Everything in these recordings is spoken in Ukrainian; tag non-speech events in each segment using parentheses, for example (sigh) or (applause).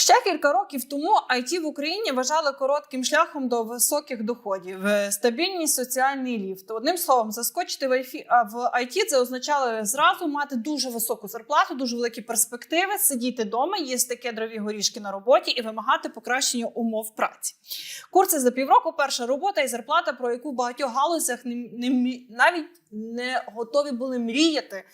Ще кілька років тому IT в Україні вважали коротким шляхом до високих доходів, Е, стабільність, соціальний ліфт. Одним словом, заскочити в IT, це означало зразу мати дуже високу зарплату, дуже великі перспективи, сидіти вдома, їсти кедрові горішки на роботі і вимагати покращення умов праці. Курси за півроку, перша робота і зарплата, про яку в багатьох галузях не, не навіть не готові були мріяти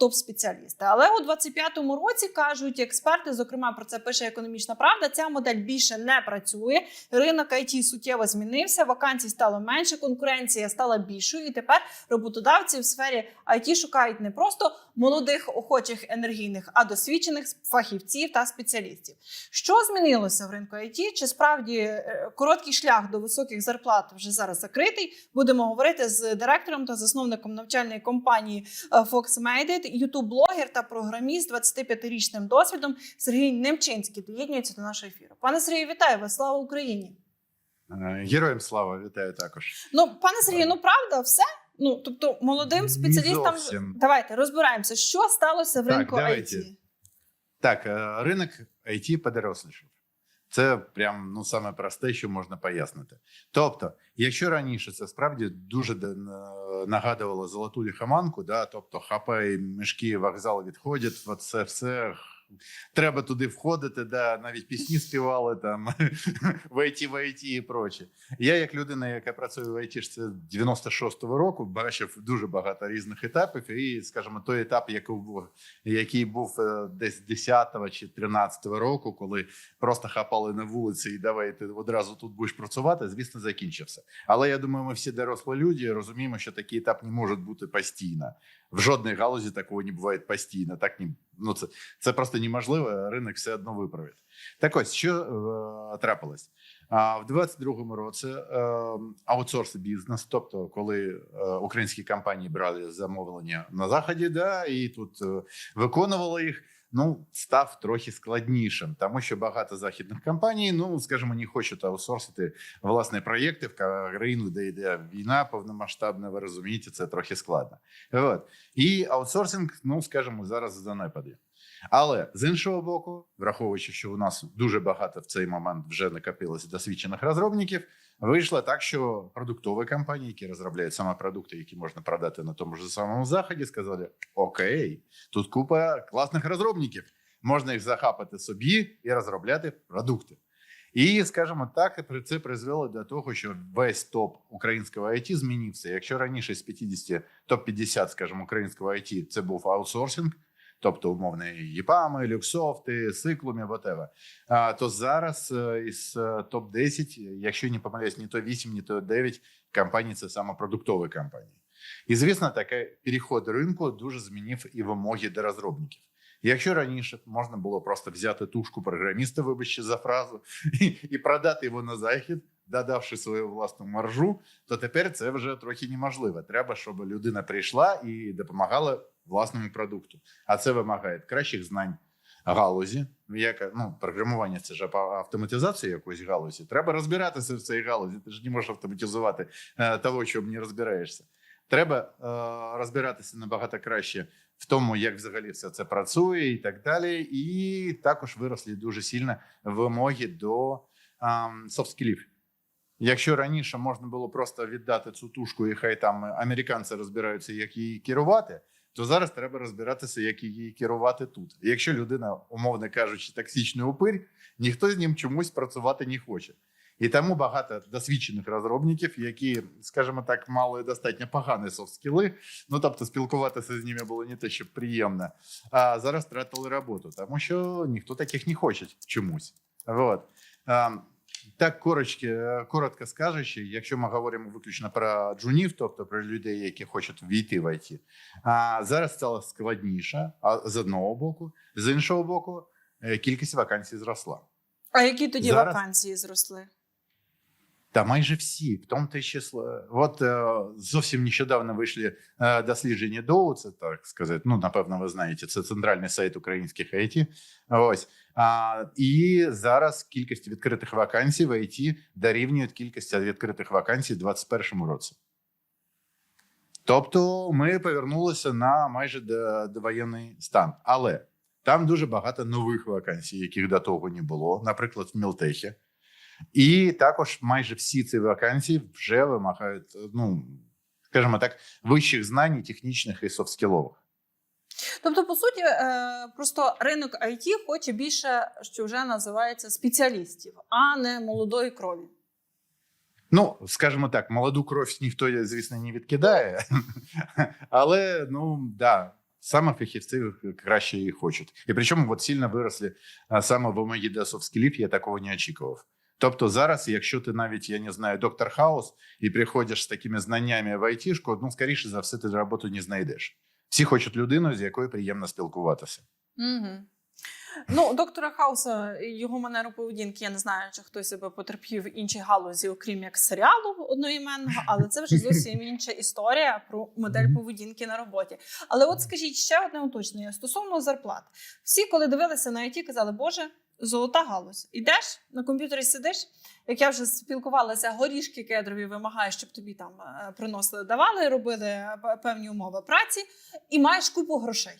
топ-спеціалісти. Але у 25-му році кажуть експерти, зокрема про це пише економічна правда. Ця модель більше не працює. Ринок IT суттєво змінився, вакансій стало менше, конкуренція стала більшою, і тепер роботодавці в сфері IT шукають не просто молодих, охочих, енергійних, а досвідчених фахівців та спеціалістів. Що змінилося в ринку IT? Чи справді е, короткий шлях до високих зарплат вже зараз закритий? Будемо говорити з директором та засновником навчальної компанії е, Fox Medit, ютуб-блогер та програміст з 25-річним досвідом Сергій Немчинський доєднується до нашого ефіру. Пане Сергію, вітаю вас! Слава Україні! Е, Героям слава, вітаю також. Ну, пане Сергію, ну правда, все. Ну тобто, молодим спеціалістам давайте розбираємося, що сталося в Так, ринку давайте. IT. Так, е, ринок IT подорослішав. Це прям ну саме просте, що можна пояснити. Тобто, якщо раніше це справді дуже нагадувало золоту ліхоманку, да, тобто хапай мішки, вокзал відходять, оце все. Треба туди входити, да, навіть пісні співали там (laughs) в IT, в IT і проче. Я, як людина, яка працює в IT з 96-го року, бачив дуже багато різних етапів. І, скажімо, той етап, який був, який був е, десь 10-го чи 13-го року, коли просто хапали на вулиці і давай ти одразу тут будеш працювати, звісно, закінчився. Але я думаю, ми всі дорослі люди розуміємо, що такий етап не може бути постійно. В жодній галузі такого не буває постійно. Так не ну це, це просто неможливо. Ринок все одно виправить. Так ось що е, трапилось. А в 22-му році е, аутсорс бізнес, тобто коли е, українські компанії брали замовлення на заході, да, і тут е, виконували їх. Ну, став трохи складнішим, тому що багато західних компаній, ну скажімо, не хочуть аутсорсити власні проєкти в країну, де йде війна повномасштабна. Ви розумієте, це трохи складно. От. І аутсорсинг, ну скажімо, зараз занепаді. Але з іншого боку, враховуючи, що у нас дуже багато в цей момент вже накопилося досвідчених розробників, вийшло так, що продуктові компанії, які розробляють саме продукти, які можна продати на тому ж самому заході, сказали: Окей, тут купа класних розробників, можна їх захапати собі і розробляти продукти. І скажімо так, це призвело до того, що весь топ українського IT змінився. Якщо раніше з 50 топ 50, скажімо, українського IT це був аутсорсинг, тобто умовно ЄПАМи, Люксофти, Сиклумі, whatever, а, то зараз е, із е, топ 10 якщо не помиляюсь, ні то 8, ні то 9 компаній це саме продуктові компанії. І звісно, такий переход ринку дуже змінив і вимоги до розробників. Якщо раніше можна було просто взяти тушку програміста, вибачте за фразу, (laughs) і, і продати його на захід, додавши свою власну маржу, то тепер це вже трохи неможливо. Треба, щоб людина прийшла і допомагала власному продукту. А це вимагає кращих знань галузі. Яка ну програмування це ж автоматизація якоїсь галузі. Треба розбиратися в цій галузі. Ти ж не можеш автоматизувати е, того, чим не розбираєшся. Треба е, розбиратися набагато краще в тому, як взагалі все це працює, і так далі. І також виросли дуже сильно вимоги до софт-скілів. Якщо раніше можна було просто віддати цю тушку, і хай там американці розбираються, як її керувати, то зараз треба розбиратися, як її керувати тут. Якщо людина, умовно кажучи, токсичний упир, ніхто з ним чомусь працювати не хоче. І тому багато досвідчених розробників, які, скажімо так, мали достатньо погані софт-скіли, ну тобто спілкуватися з ними було не те, що приємно, а зараз втратили роботу, тому що ніхто таких не хоче чомусь. Вот. Так, коротко, коротко скажучи, якщо ми говоримо виключно про джунів, тобто про людей, які хочуть війти в ІТ, а зараз стало складніше а, з одного боку, з іншого боку, е, кількість вакансій зросла. А які тоді Зараз- вакансії зросли? Та майже всі, в тому те число. От зовсім нещодавно вийшли е, дослідження ДОУ, це так сказати. Ну, напевно, ви знаєте, це центральний сайт українських IT. Ось. А, і зараз кількість відкритих вакансій в IT дорівнює кількості відкритих вакансій у 2021 році. Тобто ми повернулися на майже довоєнний стан. Але там дуже багато нових вакансій, яких до того не було, наприклад, в Мілтехі. І також майже всі ці вакансії вже вимагають, ну скажімо так, вищих знань, технічних і софтскілових. Тобто, по суті, е, просто ринок IT хоче більше, що вже називається спеціалістів, а не молодої крові. Ну, скажімо так, молоду кров ніхто, звісно, не відкидає, (laughs) але ну да, саме фахівці краще її хочуть. І причому от сильно виросли саме в омегі до софт-скілів, я такого не очікував. Тобто зараз, якщо ти навіть, я не знаю, доктор Хаус і приходиш з такими знаннями в айтішку, ну, скоріше за все, ти роботу не знайдеш. Всі хочуть людину, з якою приємно спілкуватися. Угу. Ну, доктора Хауса, його манеру поведінки, я не знаю, чи хтось себе потерпів в іншій галузі, окрім як серіалу одноіменного, але це вже зовсім інша історія про модель поведінки на роботі. Але от скажіть ще одне уточнення стосовно зарплат. Всі, коли дивилися на IT, казали, Боже, золота галузь. Ідеш на комп'ютері сидиш. Як я вже спілкувалася, горішки кедрові вимагають, щоб тобі там е, приносили, давали, робили е, певні умови праці, і маєш купу грошей.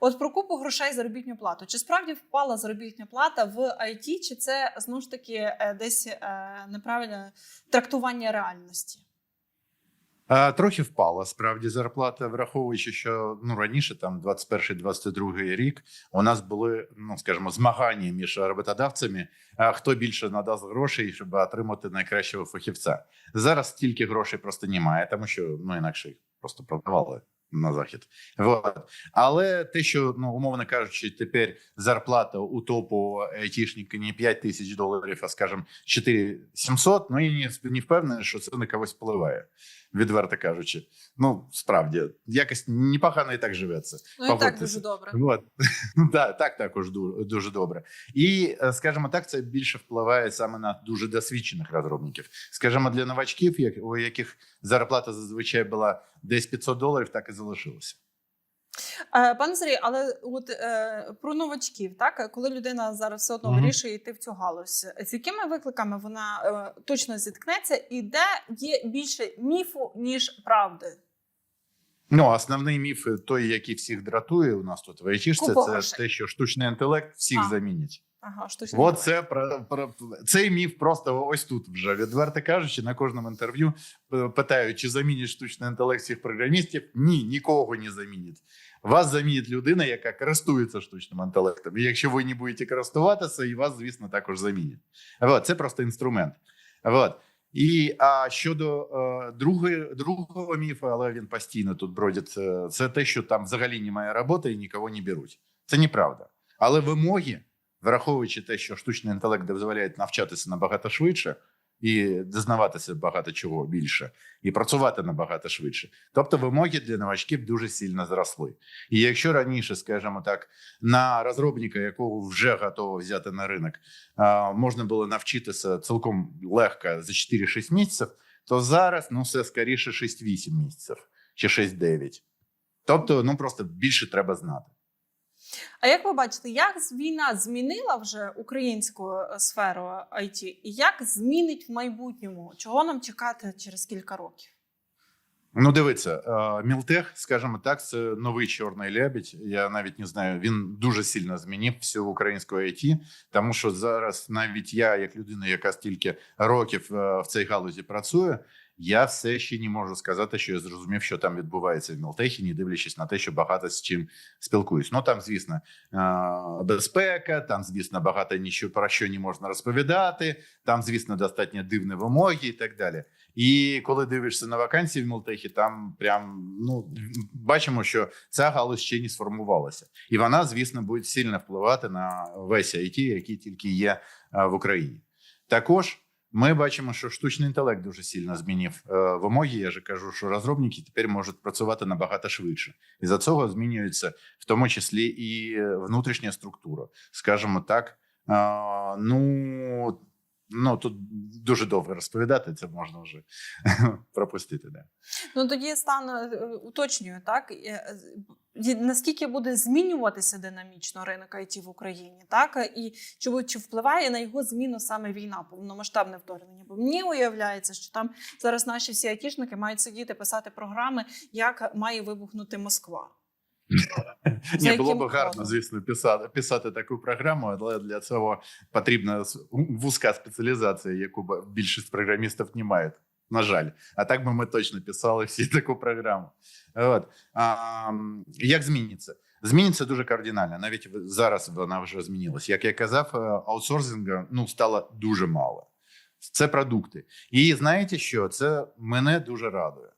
От про купу грошей заробітну плату. Чи справді впала заробітна плата в IT, чи це знову ж таки е, десь неправильне трактування реальності? Трохи впала справді зарплата, враховуючи, що ну раніше, там 21-22 рік, у нас були, ну скажімо, змагання між роботодавцями. Хто більше надасть грошей, щоб отримати найкращого фахівця? Зараз стільки грошей просто немає, тому що ну інакше їх просто продавали на захід. Вот. Але те, що ну умовно кажучи, тепер зарплата у топу айтішника не 5 тисяч доларів, а скажімо, 4 700, ну я не, не впевнений, що це на когось впливає, відверто кажучи. Ну справді якось непогано і так живеться. Ну і так дуже добре. Вот. (laughs) да, так також ду- дуже добре. І, е, скажімо так, це більше впливає саме на дуже досвідчених розробників. Скажімо, для новачків, як- у яких зарплата зазвичай була десь 500 доларів, так і залишилося. Е, Пане Сергій, але от е, про новачків, так коли людина зараз все одно вирішує йти в цю галузь, з якими викликами вона е, точно зіткнеться, і де є більше міфу ніж правди? Ну, основний міф, е, той, який всіх дратує у нас тут в айтішці, це те, що штучний інтелект всіх А. замінить. Ага, От це про, про цей міф просто ось тут вже відверто кажучи, на кожному інтерв'ю е, питають, чи замінить штучний інтелект всіх програмістів. Ні, нікого не замінить. Вас замінить людина, яка користується штучним інтелектом. І якщо ви не будете користуватися, і вас, звісно, також замінять. От, це просто інструмент. От. І а щодо е, другої, другого міфу, але він постійно тут бродить, е, це те, що там взагалі немає роботи і нікого не беруть. Це неправда. Але вимоги враховуючи те, що штучний інтелект дозволяє навчатися набагато швидше і дізнаватися багато чого більше, і працювати набагато швидше. Тобто вимоги для новачків дуже сильно зросли. І якщо раніше, скажімо так, на розробника, якого вже готово взяти на ринок, можна було навчитися цілком легко за 4-6 місяців, то зараз ну все скоріше 6-8 місяців чи 6-9. Тобто, ну просто більше треба знати. А як ви бачите, як війна змінила вже українську е, сферу IT, і як змінить в майбутньому? Чого нам чекати через кілька років? Ну, дивіться, е, Мілтех, скажімо так, це новий чорний лебідь. Я навіть не знаю. Він дуже сильно змінив всю українську IT, тому що зараз навіть я, як людина, яка стільки років е, в цій галузі працює, я все ще не можу сказати, що я зрозумів, що там відбувається в Мілтехі, не дивлячись на те, що багато з чим спілкуюсь. Ну там, звісно, е, безпека, там, звісно, багато нічого про що не можна розповідати. Там, звісно, достатньо дивні вимоги і так далі. І коли дивишся на вакансії в Мілтехі, там прям ну бачимо, що ця галузь ще не сформувалася, і вона, звісно, буде сильно впливати на весь IT, який тільки є е, в Україні. Також ми бачимо, що штучний інтелект дуже сильно змінив е, вимоги. Я же кажу, що розробники тепер можуть працювати набагато швидше, і за цього змінюється в тому числі і внутрішня структура, скажімо так. е, ну Ну тут дуже довго розповідати, це можна вже (laughs) пропустити. Да. Ну тоді стан е, уточнюю, так е, е, наскільки буде змінюватися динамічно ринок IT в Україні, так і чи, чи впливає на його зміну саме війна, повномасштабне вторгнення? Бо мені уявляється, що там зараз наші всі айтішники мають сидіти писати програми, як має вибухнути Москва. Ні, було б гарно, звісно, писати, писати таку програму, але для цього потрібна вузька спеціалізація, яку більшість програмістів не мають. На жаль, а так би ми точно писали всі (laughs) таку програму. От. А, як зміниться? Зміниться дуже кардинально. Навіть зараз вона вже змінилась. Як я казав, е, аутсорсингу ну, стало дуже мало. Це продукти. І знаєте що? Це мене дуже радує.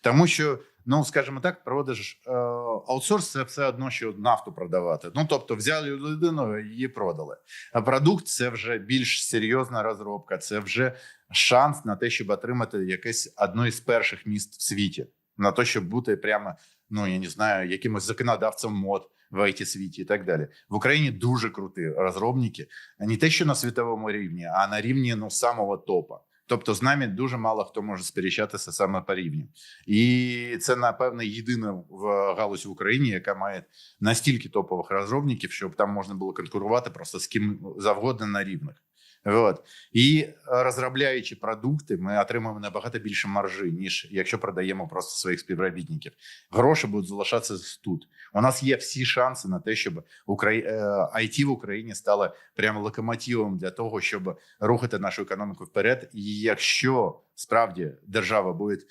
Тому що, ну скажімо так, продаж е, аутсорс це все одно, що нафту продавати. Ну тобто, взяли людину, її продали. А продукт це вже більш серйозна розробка, це вже шанс на те, щоб отримати якесь одно із перших міст в світі, на те, щоб бути прямо, ну я не знаю, якимось законодавцем мод в it світі і так далі. В Україні дуже круті розробники, не те, що на світовому рівні, а на рівні ну самого топа. Тобто з нами дуже мало хто може сперечатися саме по рівню. І це, напевно, єдина в галузі в Україні, яка має настільки топових розробників, щоб там можна було конкурувати просто з ким завгодно на рівних. От. І е, розробляючи продукти, ми отримуємо набагато більше маржі, ніж якщо продаємо просто своїх співробітників. Гроші будуть залишатися тут. У нас є всі шанси на те, щоб Украї... е, IT в Україні стало прямо локомотивом для того, щоб рухати нашу економіку вперед. І якщо справді держава буде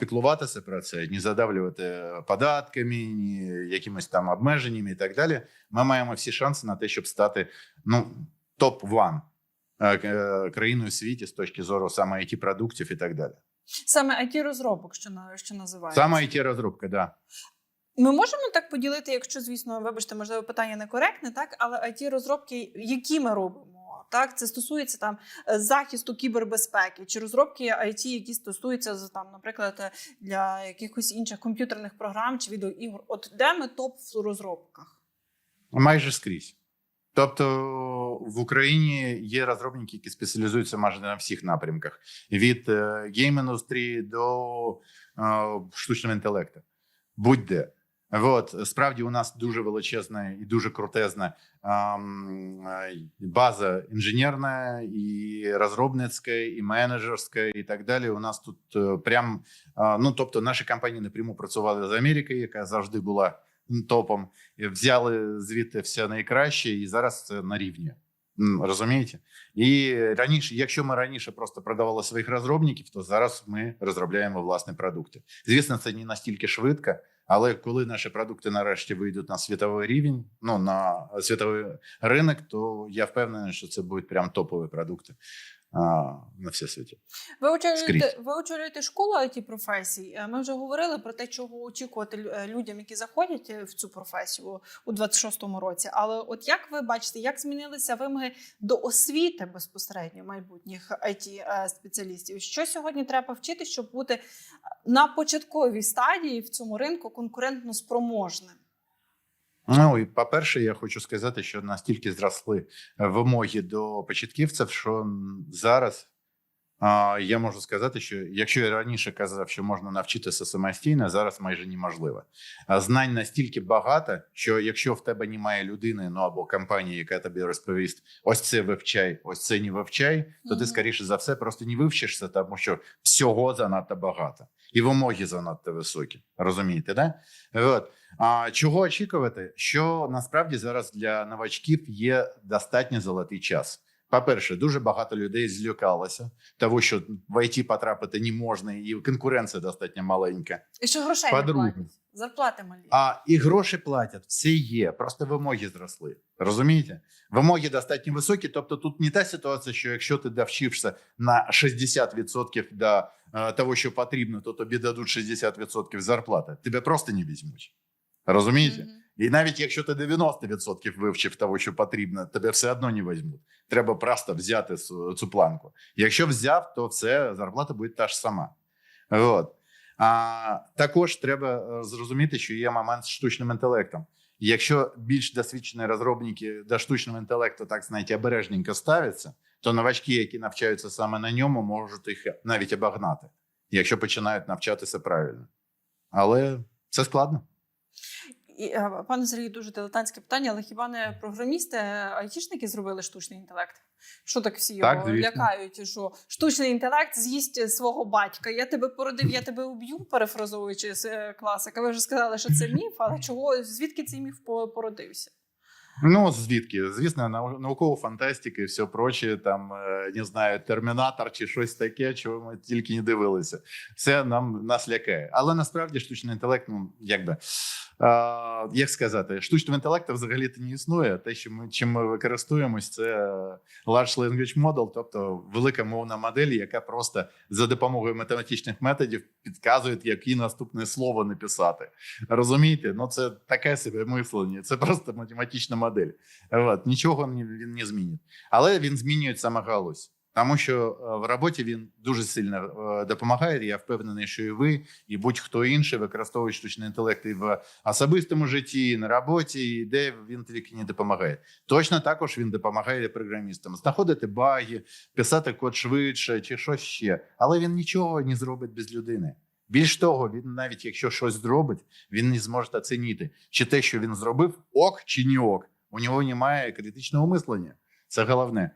піклуватися про це, не задавлювати податками, ні якимись там обмеженнями і так далі, ми маємо всі шанси на те, щоб стати ну топ 1 країною у світі з точки зору саме it продуктів і так далі. Саме it розробок, що на що називається. Саме it розробка, да. Ми можемо так поділити, якщо, звісно, вибачте, можливо, питання некоректне, так, але it розробки, які ми робимо. Так, це стосується там е, захисту кібербезпеки чи розробки IT, які стосуються там, наприклад, для якихось інших комп'ютерних програм чи відеоігор. От де ми топ в розробках? Майже скрізь. Тобто в Україні є розробники, які спеціалізуються майже на всіх напрямках: від е, гейм-індустрії до е, штучного інтелекту. Будь-де. От справді у нас дуже величезна і дуже крутезна ем, база інженерна, і розробницька, і менеджерська, і так далі. У нас тут прям ну тобто, наші компанії напряму працювали з Америкою, яка завжди була топом. Взяли звідти все найкраще, і зараз це на рівні. Розумієте? І раніше, якщо ми раніше просто продавали своїх розробників, то зараз ми розробляємо власні продукти. Звісно, це не настільки швидко, але коли наші продукти нарешті вийдуть на світовий рівень, ну на світовий ринок, то я впевнений, що це будуть прям топові продукти на всі світі. Ви очолюєте, ви очолюєте школу it професій. Е, Ми вже говорили про те, чого очікувати е, людям, які заходять е, в цю професію у 26-му році. Але от як ви бачите, як змінилися вимоги до освіти безпосередньо майбутніх it спеціалістів? Що сьогодні треба вчити, щоб бути на початковій стадії в цьому ринку конкурентно спроможним? Ну і по-перше, я хочу сказати, що настільки зросли е, вимоги до початківців, що зараз я можу сказати, що якщо я раніше казав, що можна навчитися самостійно, зараз майже неможливо. Знань настільки багато, що якщо в тебе немає людини, ну або компанії, яка тобі розповість, ось це вивчай, ось це не вивчай, то ти скоріше за все просто не вивчишся, тому що всього занадто багато, і вимоги занадто високі. Розумієте, да? От. А чого очікувати? Що насправді зараз для новачків є достатньо золотий час. По-перше, дуже багато людей злякалося, того, що в ІТ потрапити не можна, і конкуренція достатньо маленька. І що грошей не платять? Зарплати малі. А і гроші платять, все є. Просто вимоги зросли. Розумієте? Вимоги достатньо високі. Тобто, тут не та ситуація, що якщо ти довчився на 60% до е, того, що потрібно, то тобі дадуть 60% зарплати. Тебе просто не візьмуть. Розумієте? Мгм. І навіть якщо ти 90% вивчив того, що потрібно, тебе все одно не візьмуть. Треба просто взяти цю, планку. Якщо взяв, то все зарплата буде та ж сама. От. А також треба е, зрозуміти, що є момент з штучним інтелектом. Якщо більш досвідчені розробники до штучного інтелекту, так знаєте, обережненько ставляться, то новачки, які навчаються саме на ньому, можуть їх навіть обогнати, якщо починають навчатися правильно. Але це складно. І, е, пане Сергію, дуже дилетантське питання, але хіба не програмісти, е, айтішники зробили штучний інтелект? Що так всі Так, його звісно. лякають? Що штучний інтелект з'їсть свого батька? Я тебе породив, я тебе уб'ю, перефразовуючи е, класика. Ви вже сказали, що це міф, але чого звідки цей міф по- породився? Ну, звідки? Звісно, нау- наукова фантастика і все проче, там, е, не знаю, термінатор чи щось таке, чого ми тільки не дивилися. Це нам нас лякає. Але насправді штучний інтелект, ну якби е, як сказати, штучного інтелекту взагалі не існує. Те, що ми чим ми використовуємось, це large language model, тобто велика мовна модель, яка просто за допомогою математичних методів підказує, яке наступне слово написати. Розумієте? Ну це таке собі мислення. Це просто математична модель. От, нічого він не змінить. Але він змінює саме галузь. Тому що е, в роботі він дуже сильно е, допомагає. Я впевнений, що і ви, і будь-хто інший використовує штучний інтелект і в особистому житті, і на роботі, і де він тільки не допомагає. Точно також він допомагає програмістам знаходити баги, писати код швидше чи щось ще. Але він нічого не зробить без людини. Більш того, він навіть якщо щось зробить, він не зможе оцінити, чи те, що він зробив, ок чи не ок. У нього немає критичного мислення. Це головне.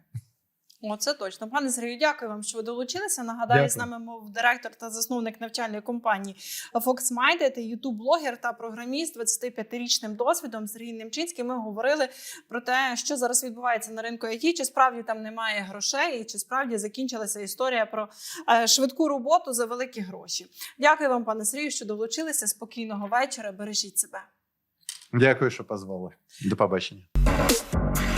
О, це точно. Пане Сергію, дякую вам, що ви долучилися. Нагадаю, Дякую. з нами мов директор та засновник навчальної компанії FoxMinded, ютуб-блогер та програміст з 25-річним досвідом Сергій Немчинський. Ми говорили про те, що зараз відбувається на ринку IT, чи справді там немає грошей, і чи справді закінчилася історія про е, швидку роботу за великі гроші. Дякую вам, пане Сергію, що долучилися. Спокійного вечора. Бережіть себе. Дякую, що позвали. До побачення. あ。